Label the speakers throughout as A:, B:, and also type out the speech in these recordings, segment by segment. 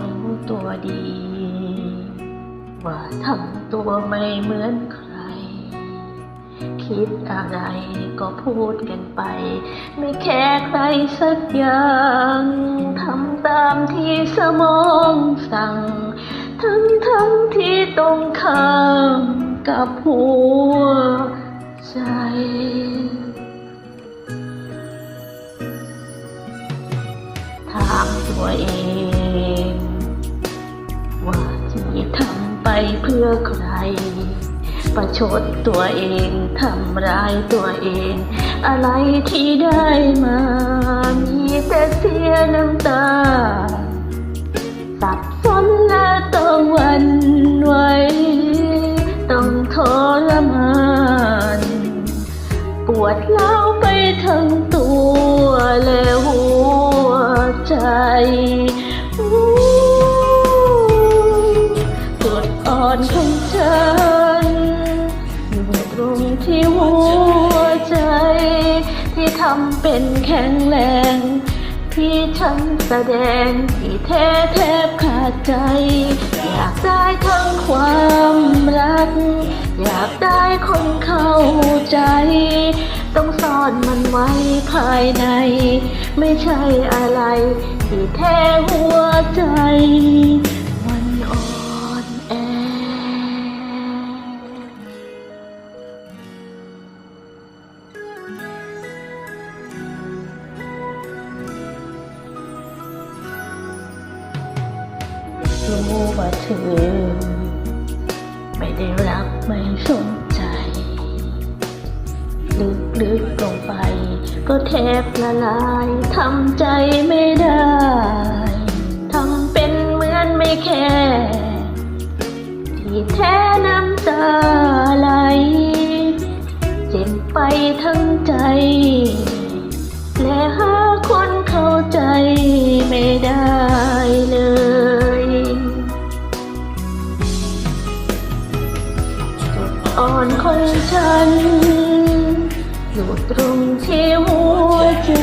A: รู้ตัวดี ว่าทำตัวไม่เหมือนใคร คิดอะไรก็พูดกันไป ไม่แคร์ใครสักอย่างทำตามที่สมองสั่ง ทั้งทั้งที่ตรงข้ามกับหัวใจถามตัวเอง เพื่อใคร ประชดตัวเองทำร้ายตัวเอง อะไรที่ได้มา มีแต่เสียน้ำตา สับสนและต้องวันไหวต้องทรมาน ปวดเล้าไปทั้งตัวและหัวใจ อนของฉันอยู่ตรงที่หัวใจ ที่ทำเป็นแข็งแรง ที่ฉันแสดงที่แท้แทบขาดใจ อยากได้ทั้งความรัก อยากได้คนเข้าใจ ต้องซ่อนมันไว้ภายใน ไม่ใช่อะไร ที่แท้หัวใจ รู้ว่าเธอ ไม่ได้รักไม่สนใจ ลึกๆลงไป ก็แทบละลายทำใจไม่ได้ทำเป็นเหมือนไม่แค่ที่แท้น้ำตาไหลเจ็บไปทั้งใจ ตรงที่หัวใจ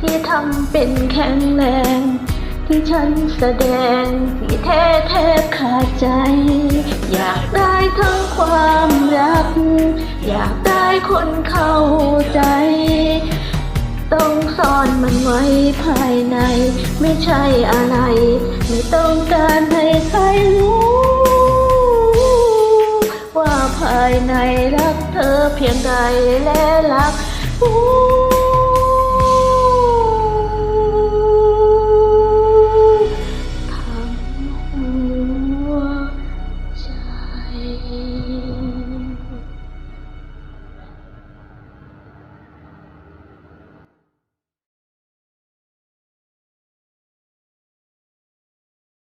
A: ที่ทำเป็นแข็งแรง ที่ฉันแสดงที่แท้แทบขาดใจ อยากได้ทั้งความรัก อยากได้คนเข้าใจ ต้องซ่อนมันไว้ภายใน ไม่ใช่อะไร ไม่ต้องการให้ใครรู้ายในรักเธอเพียงใดและรักผู้